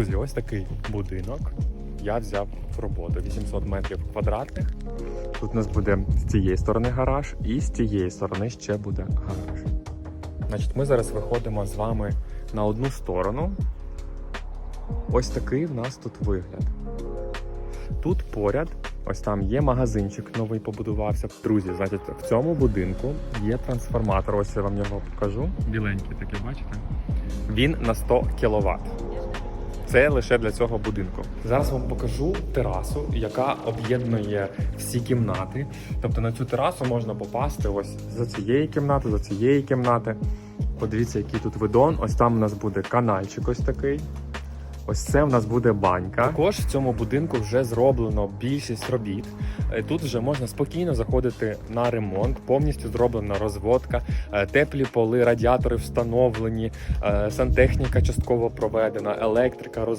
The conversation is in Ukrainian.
Друзі, ось такий будинок. Я взяв в роботу 800 метрів квадратних. Тут у нас буде з цієї сторони гараж, і з цієї сторони ще буде гараж. Значить, ми зараз виходимо з вами на одну сторону. Ось такий в нас тут вигляд. Тут поряд, ось там є магазинчик новий побудувався. Друзі, значить, в цьому будинку є трансформатор. Ось я вам його покажу. Біленький такий, бачите? Він на 100 кВт. Це лише для цього будинку. Зараз вам покажу терасу, яка об'єднує всі кімнати. Тобто на цю терасу можна попасти ось за цієї кімнати, за цієї кімнати. Подивіться, який тут видон. Ось там у нас буде канальчик ось такий. Ось це в нас буде банька. Також в цьому будинку вже зроблено більшість робіт. Е, Тут вже можна спокійно заходити на ремонт. Повністю зроблена розводка, е, теплі поли, радіатори встановлені, е, сантехніка частково проведена, електрика